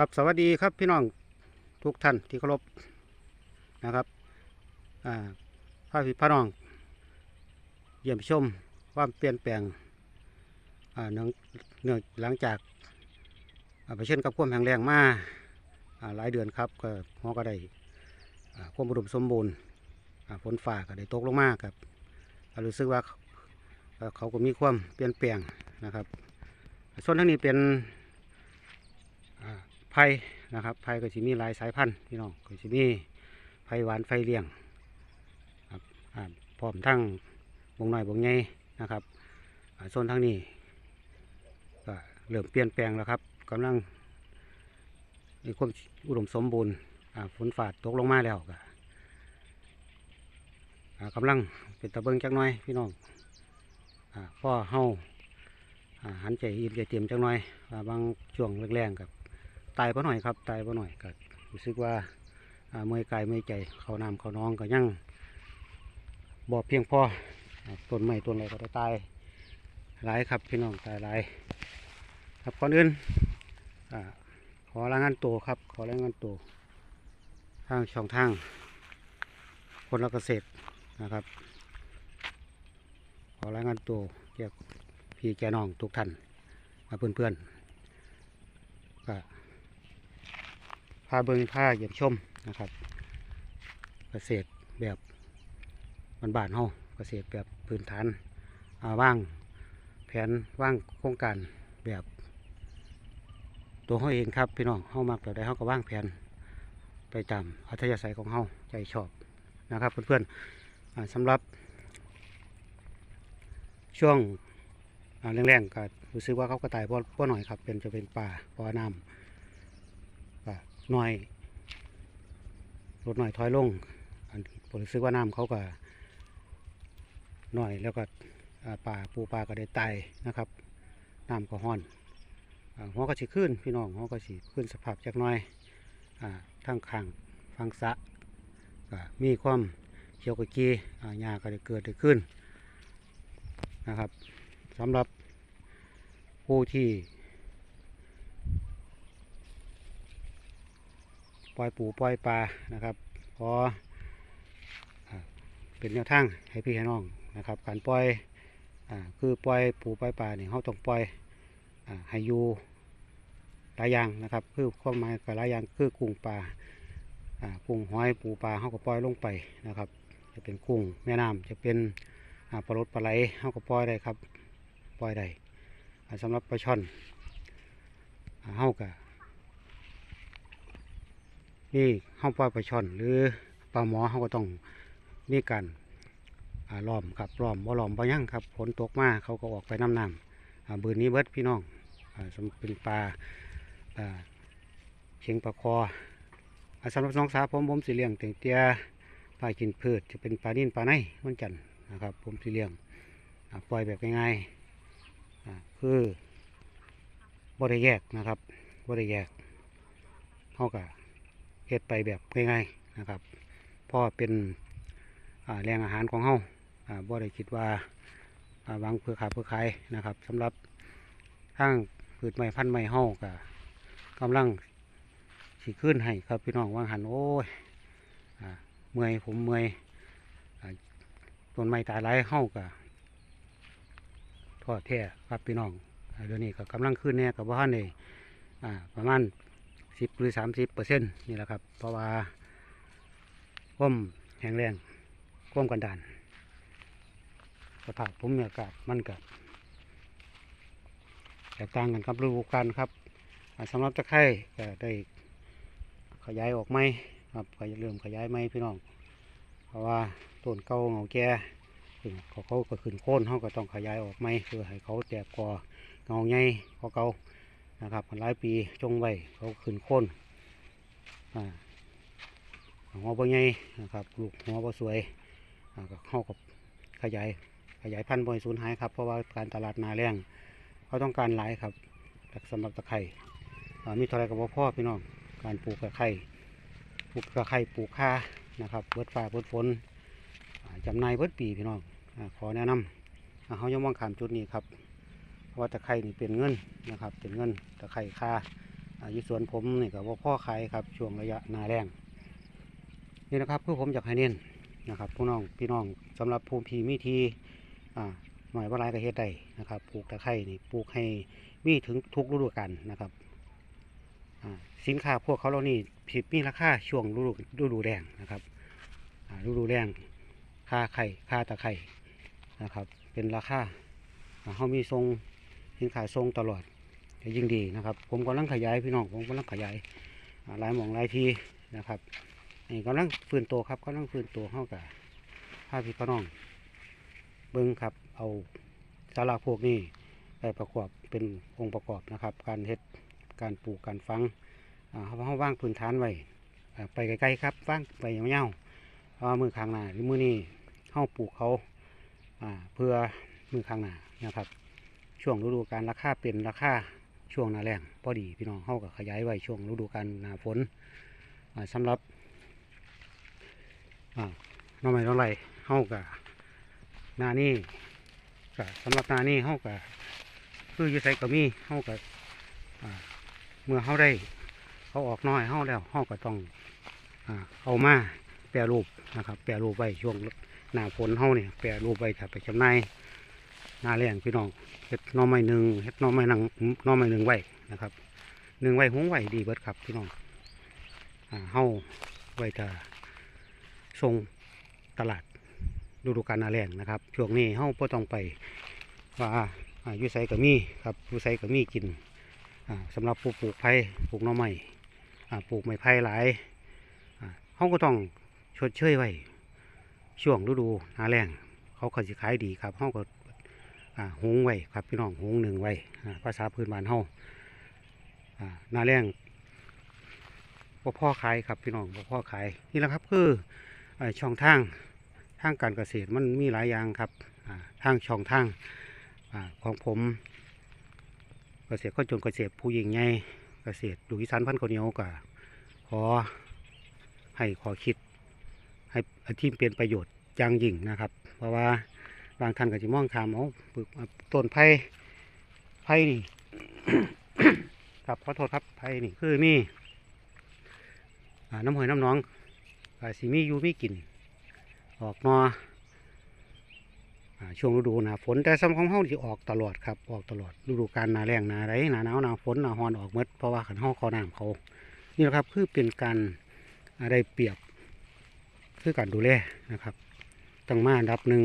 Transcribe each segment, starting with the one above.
ครับสวัสดีครับพี่น้องทุกท่านที่เคารพนะครับอ่าพระพี่พระน้อง เยี่ยมชมความเปลี่ยนแปลงเนื่องเนื่องหลังจากไปเช่นกับความแข็งแรงมาหลายเดือนครับก็หอก็ได้ความอุดมสมบูรณ์ฝนฟ้าก็ได้ตกลงมากครับรู้สึกว่าเขาก็มีความเปลี่ยนแปลงนะครับ ส่วนทั้งนี้เป็น ผ่นะครับไผ่ก็จะมีหลายสายพันธุ์พี่น้องก็จะมีไผ่หวานไผ่เลี้ยงครับพร้อมทั้งบงหน้อยบงใหญ่นะครับอ่าส่วนทั้งนี้ก็เริ่มเปลี่ยนแปลงแล้วครับกำลังมีความอุดมสมบูรณ์ฝนฝาดตกลงมาแล้วก็อ่ากำลังเป็นตะเบิงจักหน้อยพี่น้องอพ่อเฮาหันใจอิ่มใจเตรียมจังหน่อยบางช่วงแรงๆกับ ตายปะหน่อยครับ ตายปะหน่อยก็รู้สึกว่าเมื่อยกายเมื่อยใจเขาน้ำเขาน้องก็ยังบ่เพียงพอต้นไม้ต้นอะไรก็ได้ตายหลายครับพี่น้องตายหลายครับก่อนอื่นอขอรายงานตัวครับ ขอรายงานตัวทางช่องทาง คนละเกษตรนะครับ ขอรายงานตัวเกี่ยวกับพี่แกน้องทุกท่านมาเพื่อนๆก็ พาเบิงพาเยี่ยมชมนะครับ เกษตรแบบบ้านๆเฮาเกษตรแบบพื้นฐานอาว่างแผนว่างโครงการแบบ ตัวเฮาเองครับพี่น้องเฮามักแบบใดเฮาก็ว่างแผนไปตามอัธยาศัยของเฮาใจชอบนะครับ เพื่อนๆสำหรับช่วงอ่าแรงๆก็รู้สึกว่าเขาก็ตายเพราะเพราะหน่อยครับ เป็นจะเป็นป่าเพราะน้ำ ก็น้อยลดหน่อยถอยลงผมรู้สึกว่าน้ำเขาก็น้อยแล้วก็ป่าปูปลาก็ได้ตายนะครับน้ำก็ห้อนอหัวก็สิขึ้นพี่น้องหัวก็สิขึ้นสภาพจากหน้อยอทั้งข้างฟังสะก็มีความเขียวกจีหญ้าก็ได้เกิดได้ขึ้นนะครับสำหรับผู้ที่ ปล่อยปูปล่อยปลานะครับพอเป็นแนวทางให้พี่ให้น้องนะครับ การปล่อยอคือปล่อยปูปล่อยปลาเนี่ยเขาต้องปล่อยอให้อยู่หลายอย่างนะครับ คือความหมายกับหลายอย่างคือกุ้งปลากุ้งหอยปูปลาเขาก็ปล่อยลงไปนะครับ จะเป็นกุ้งแม่น้ำจะเป็นปลาลดปลาไหลเขาก็ปล่อยได้ครับปล่อยได้อ่าสำหรับปลาช่อนเฮากะ นี่เฮาปล่อยปลาช่อน หรือปลาหมอเฮาก็ต้องมีการอ่าล้อมครับล้อมบ่ล้อมบ่ยั่งครับฝนตกมาเขาก็ออกไปน้ำน้ำบืนนี้เบิดพี่น้องอสำเป็นปลาเชียงปลาคอสำหรับน้องสาวผมผมสิเลี้ยงเตียงเตียปลากินพืชจะเป็นปลานิ่นปลาในมันจันนะครับ ผมสิเลี้ยงปล่อยแบบง่ายๆอ่าคือบริแยกนะครับบริแยกเท่ากับ เฮ็ดไปแบบง่ายๆนะครับพราะเป็นแรงอาหารของเฮาอ่าบ่ได้คิดว่าอ่างเพื่อขาเพื่อขายนะครับสำหรับทางพืชไม้พันธุ์ไม้เฮาก็กำลังสิขึ้นให้ครับพี่น้องว่างหันโอ้ยเมื่อยผมเมื่อยต้นไม้ตายหลายเฮาก็ทอดแท้ครับพี่น้องเดี๋ยวนี้ก็กำลังขึ้นเนี่ยกับว่านอ่ประมาณ สิบหรือสามสิบเปอร์เซ็นต์นี่แหละครับ เพราะว่าความแข็งแรงความกันดานสภาพภูมิอากาศมันกับแตกต่างกันครับฤดูกาลครับสำหรับตะไคร่ก็ได้ขยายออกไหมครับก็เริ่มขยายไหมพี่น้อง เพราะว่าต้นเก่าเงาแก่ขึ้นเขาเขาก็ขึ้นโค่นเขาก็ต้องขยายออกไหมเพื่อให้เขาแตกกอเงาใหญ่กว่าเก่า นะครับหลายปีจงไว้เขาขึ้นโค่นหัวบ่ใหญ่นะครับลูกหัวบ่สวยก็เข้าก็ขยายขยายพันธุ์บ่อยสูญหายครับเพราะว่าการตลาดนาแรงเขาต้องการหลายครับสำหรับตะไคร่มีเท่าไรกับพ่อพี่น้องการปลูกตะไคร่ปลูกตะไคร่ปลูกข่านะครับเบิดฟ้าเบิดฝนจำนายเบิดปีพี่น้องขอแนะนำเขายังมองขามจุดนี้ครับ ว่าตะไคร่นี่เป็นเงินนะครับ เป็นเงินตะไคร่ค่าอยู่สวนผมนี่ก็บ่พ่อขายครับช่วงระยะนาแรงนี่นะครับคือผมอยากให้เน้นนะครับพี่น้องพี่น้องสำหรับภูมิพีมีทีอ่าหน่อยว่าไรก็เฮ็ดได้นะครับปลูกตะไคร้นี่ปลูกให้มีถึงทุกฤดูกาลนะครับอ่าสินค้าพวกเขาเหล่านี้ผิดมีราคาช่วงฤดูฤดูแรงนะครับอ่าฤดูแรงค่าไข่ค่าตะไคร้นะครับ เป็นราคาเขามีทรง สินค้าทรงตลอดก็ยิ่งดีนะครับ ผมกำลังขยายพี่น้องผมกำลังขยายหลายหมองหลายทีนะครับนี่กำลังฟื้นตัวครับกำลังฟื้นตัวเข้ากับภาพี่พี่น้อง เบิ้งครับเอาสาระพวกนี้ไปประกอบเป็นองค์ประกอบนะครับ การเฮ็ดการปลูกการฟังเขาเขาว่างพื้นฐานไว้ไปไกลๆครับว่างไปยาวๆเพราะว่ามือข้างหน้าหรือมือนี้เข้าปลูกเขาอ่าเพื่อมือข้างหน้านะครับ ช่วงฤดูกาลราคาเป็นราคาช่วงหน้าแรงพอดีพี่น้องเข้ากับขยายไว้ช่วงฤดูกาลหน้าฝนอ่าสำหรับอ่าน้องใหม่น้องไรเข้ากับหน้านี้ก็สำหรับหน้านี้เข้ากับคืออยู่ใส่กับมีเข้ากับเมื่อเข้าได้เขาออกน้อยเข้าแล้วเข้าก็ต้องอเอามาแปรรูปนะครับ แปรรูปไว้ช่วงหน้าฝนเข้าเนี่ยแปรรูปไว้ถ้าไปจำหน่าย หน้าแรงพี่น้องเฮ็ดน่อไม้หนึ่งเฮ็ดน่อไม้นังน่อไม้หนึ่งไว้นะครับหนึ่งไว้หุงไว้ดีเบิดครับพี่น้องเฮาไว้จะส่งตลาดฤดูกาลหนาแรงนะครับช่วงนี้เฮาบ่ต้องไปว่าอาอยู่ไสก็มีครับยูไสก็มีกินอ่าสำหรับผู้ปลูกไผ่ปลูกน่อไม้อ่ปลูกไม้ไผ่หลายเฮาก็ต้องชดเชยไว้ช่วงฤดูหนาแรงเขาก็สิขายดีครับเฮาก็ หงไว้ครับพี่น้องหงหนึ่งไว้ภาษาพื้นบ้านเฮาอ่านาแรงบ่พ่อขายครับพี่น้องบ่พ่อขายนี่แหละครับคือช่องทางทางการเกษตรมันมีหลายอย่างครับทางช่องทางอของผมเกษตรก็จนเกษตรผู้ยิงใหญ่เกษตรดูอีสานพันธุ์ข้าวเหนียวก็ขอให้ขอคิดให้ที่เป็นประโยชน์อย่างยิ่งนะครับ เพราะว่า บางท่านก็จะมองขามเอาปลูกต้นไผ่ไผ่นี่ ครับขอโทษครับไผ่นี่คือมีอ่น้ำหอยน้ำน้องอ่าสีมียู่มีกลิ่นออกนอช่วงฤดูหนาฝนแต่สำของเฮาที่ออกตลอดครับออกตลอดฤดูกาลหนาแรงหนาไรหนาหนาวหนาฝนหนาฮอนออกหมดเพราะว่าขันห้อคอน้ำเขานี่แหละครับคือเป็นการอะไรเปรียบคือการดูแลนะครับตั้งมานดับหนึ่ง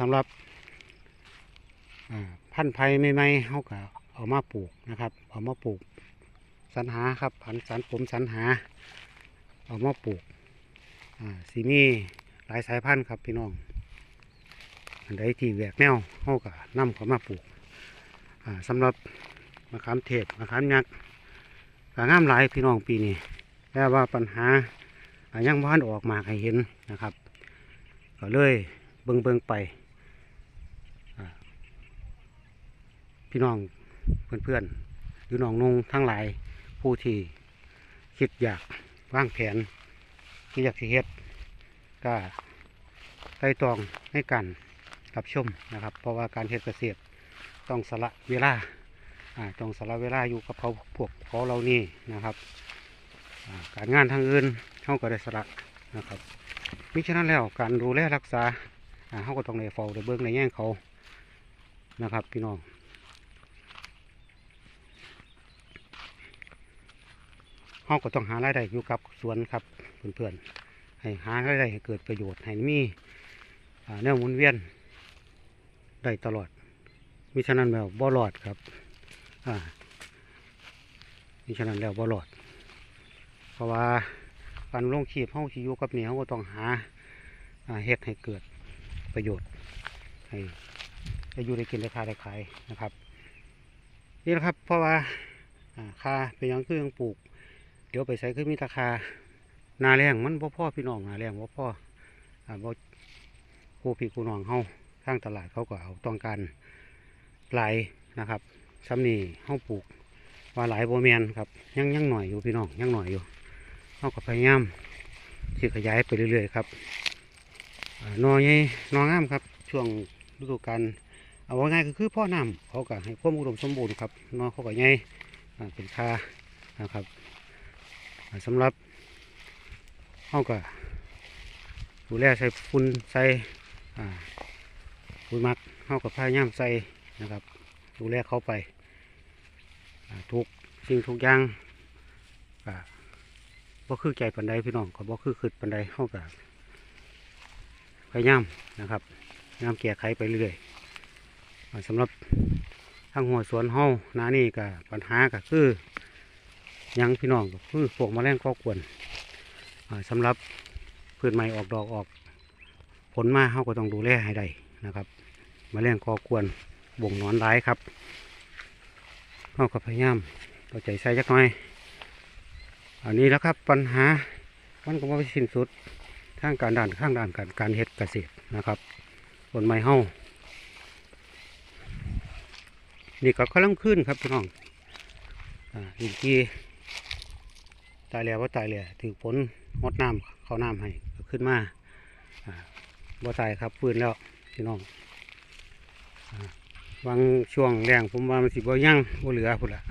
สำหรับอ่าพันธุ์ไผ่ใหม่ๆเขาก็เอามาปลูกนะครับ เอามาปลูกสรรหาครับพันสันผมสรรหา เอามาปลูกสีมีหลายสายพันธุ์ครับพี่น้องอันใดที่แหวกแนวเขาก็นำเขามาปลูกสำหรับมะขามเทศมะขามยักษ์ก็งามหลายพี่น้องปีนี้แต่ว่าปัญหาอ่ายังบ้านออกมาให้เห็นนะครับ ก็เลย บิงเบิงไปพี่น้องเพื่อนๆหรือน้องนงทั้งหลายผู้ที่คิดอยากวางแผนที่อยากสิเฮ็ดก็ไต่ตองในการรับชมนะครับ เพราะว่าการเฮ็ดเกษตรต้องสละเวลาต้องสละเวลาอยู่กับเขาพวกเขาเรานี่นะครับการงานทางอื่นเขาก็ได้สละนะครับมิฉะนั้นแล้วการดูแลรักษา เขาก็ต้องในเฝ้าในเบิ้งในแย่งเขานะครับ พี่น้องเขาก็ต้องหารายได้อยู่กับสวนครับเพื่อนๆให้หารายได้ให้เกิดประโยชน์ให้มีอ่าแนวหมุนเวียนได้ตลอดมิฉะนั้นแล้วบ่รอดครับอ่ามิฉะนั้นแล้วบ่รอด เพราะว่าการลงขีบเฮาที่อยู่กับเหนียวก็ต้องหาอ่าเฮ็ดให้เกิด ประโยชน์ให้ได้อยู่ได้กินได้ขายได้ขายนะครับนี่แหละครับเพราะว่าอ่าคาเป็นยังคือยังปลูก เดี๋ยวไปใส่คือมีราคานาแรงมันบ่พ่อพี่น้องนาแรงบ่พ่ออ่าบ่ผู้พี่ผู้น้องเฮาทางตลาดเขาก็เอาต้องการหลายนะครับซ้ำนี่เฮาปลูกว่าหลายโบแมนครับยังยังหน่อยอยู่พี่น้องยังหน่อยอยู่เราก็พยายามที่ขยายไปเรื่อยๆครับ นอใหญ่นองามครับ ช่วงฤดูกาลเอาง่ายก็คือพ่อน้ำเขาก็ให้ความอุดมสมบูรณ์ครับนอเขาก็ใหญ่เป็นค่านะครับอ่าสำหรับเฮาก็ดูแลใส่ฝุ่นใส่ปุ๋ยมักเฮาก็พยายามใส่นะครับ ดูแลเขาไปทุกสิ่งทุกอย่างก็บ่คือใจปันใดพี่น้องก็บ่คือคืดปันใดเฮาก็ พยายามนะครับพยายามแก้ไขไปเรื่อยอ่าสำหรับทางหัวสวนเฮาหนานี่ก็ปัญหาก็คือยังพี่น้องก็คือพวกมแมลงก่อกวนอ่าสำหรับพืชใหม่ออกดอกออก ผลมาเฮาก็ต้องดูแลให้ได้นะครับมแมลงก่อกวนบ่งนอนร้ายครับเฮาก็พยายามเอาใจใส่จักหน่อยอันนี้แล้วครับปัญหามันก็ไม่สิ้นสุด ทางการด่านข้างด่านการการเฮ็ดเกษตรนะครับผลไม้เฮานี่ก็กำลังขึ้นครับพี่น้องอ่าอีกทีตายแล้วว่าตายแล้วถือผลมดน้ำเข้าน้ำให้ขึ้นมาอ่าบ่ตายครับฟื้นแล้วพี่น้องอ่าบางช่วงแรงผมว่ามันสิบ่ยั่งบ่เหลือพุ่นละ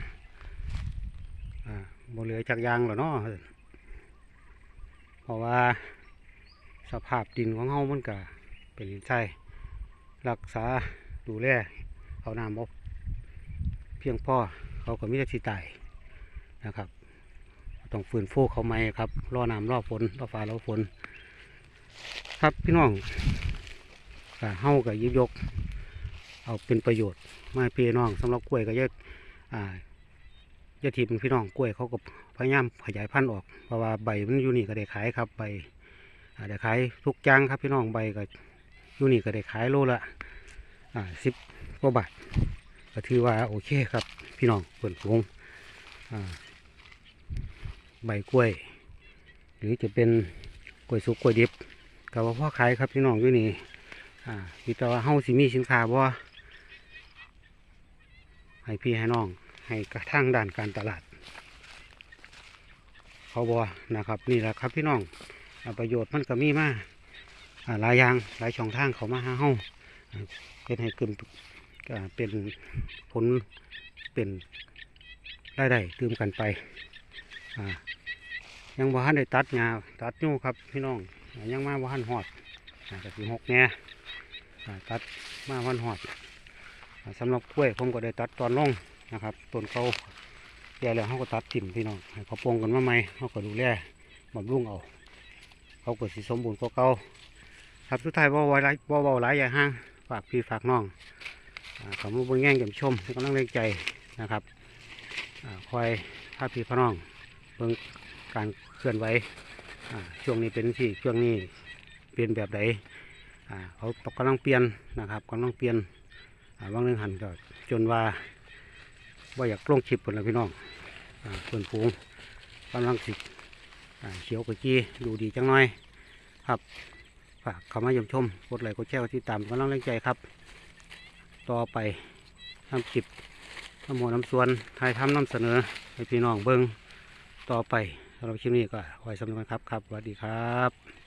อ่าบ่เหลือจากยางแล้วเนาะเพราะว่า สภาพดินของเฮามันก็เป็นดินทรายรักษาดูแลเขาน้ำบ่เพียงพอเขาก็มีแต่สิตายนะครับ ต้องฟื้นฟูเขาใหม่ครับรอน้ำรอฝนรอฟ้ารอฝน ครับพี่น้องก็เฮากับยิบยก เอาเป็นประโยชน์มาพี่น้องสำหรับกล้วยก็จะอ่ายาทีมพี่น้องกล้วยเขาก็พยายามขยายพันธุ์ออกเพราะว่าใบมันอยู่นี่ก็ได้ขายครับใบ ได้ขายทุกจังครับพี่น้องใบก็อยู่นี่ก็ได้ขายโลละสิบกว่าบาทก็ถือว่าโอเคครับพี่น้องเปิดวงใบกล้วย หรือจะเป็นกล้วยสุกกล้วยดิบก็ว่าพ่อขายครับพี่น้องอยู่นี่พี่ต่ว่าเฮ้าสิมีสินค้าบ่ให้พี่ให้น้องให้กระทั่งด้านการตลาด เขาบอนะครับนี่แหละครับพี่น้อง ประโยชน์มันก็มีมาอ่าหลายอย่างหลายช่องทางเขามาหาเฮาอ่าเป็นให้เกินอ่าเป็นผลเป็นรายได้ตืมกันไปยังบ่ทันได้ตัดหญ้าตัดยู่ครับพี่น้องยังมาบ่ทันหอดอ่าก็สิหกแหน่อ่าตัดมาบ่ทันหอดอ่าสำหรับกล้วยผมก็ได้ตัดตอนลงนะครับต้นเขาแก่แล้วเขาก็ตัดถิ่มพี่น้องเขาปลงกันมาใหม่เขาก็ดูแลบำรุงเอา เขาก็สิสมบูรณ์กว่าเก่าครับสุดท้ายบ่ไว้หลายบ่เบาหลายอย่าห้างฝากพี่ฝากน้องขอมาเบนแง่งเยี่ยมชมให้กำลังแรงใจนะครับคอยพาพี่พน้องเบิ่งการเคลื่อนไหวช่วงนี้เป็นที่ช่วงนี้เปลี่ยนแบบใดอ่าเขากำลังเปลี่ยนนะครับกำลังเปลี่ยนอ่าบางเรื่องหันก็จนว่าว่าอยากลงคลิปคนละพี่น้องอ่าเพื่อนฝูงกำลังสิ เขียวกะจีดูดีจังน้อยครับฝากเข้ามาชมชมกดไลค์กดแชร์กดติดตามกำลังแรงใจครับ ต่อไปทำคลิบทำหัวน้ำสวนไทยทำน้ำเสนอให้พี่น้องเบิ้งต่อไปสำหรับคลิปนี้ก็ไว้สำหรับครับครับสวัสดีครับ